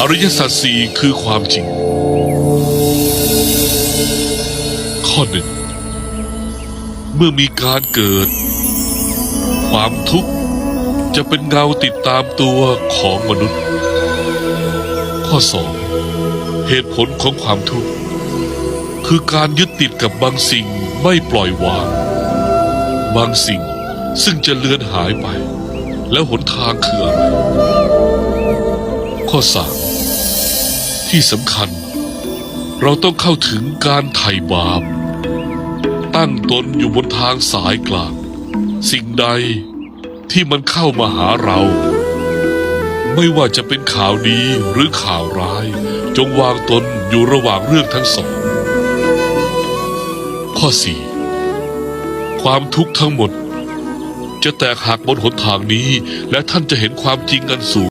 อริยสัจสี่คือความจริง ข้อหนึ่ง เมื่อมีการเกิด ความทุกข์จะเป็นเงาติดตามตัวของมนุษย์ ข้อสองเหตุผลของความทุกข์คือการยึดติดกับบางสิ่งไม่ปล่อยวาง บางสิ่งซึ่งจะเลือนหายไป แล้วหนทางคืออะไรข้อสาม ที่สำคัญ เราต้องเข้าถึงการไถ่บาป ตั้งตนอยู่บนทางสายกลาง สิ่งใดที่มันเข้ามาหาเรา ไม่ว่าจะเป็นข่าวดีหรือข่าวร้าย จงวางตนอยู่ระหว่างเรื่องทั้งสอง ข้อสี่ความทุกข์ทั้งหมด จะแตกหักบนหนทางนี้และท่านจะเห็นความจริงอันสูง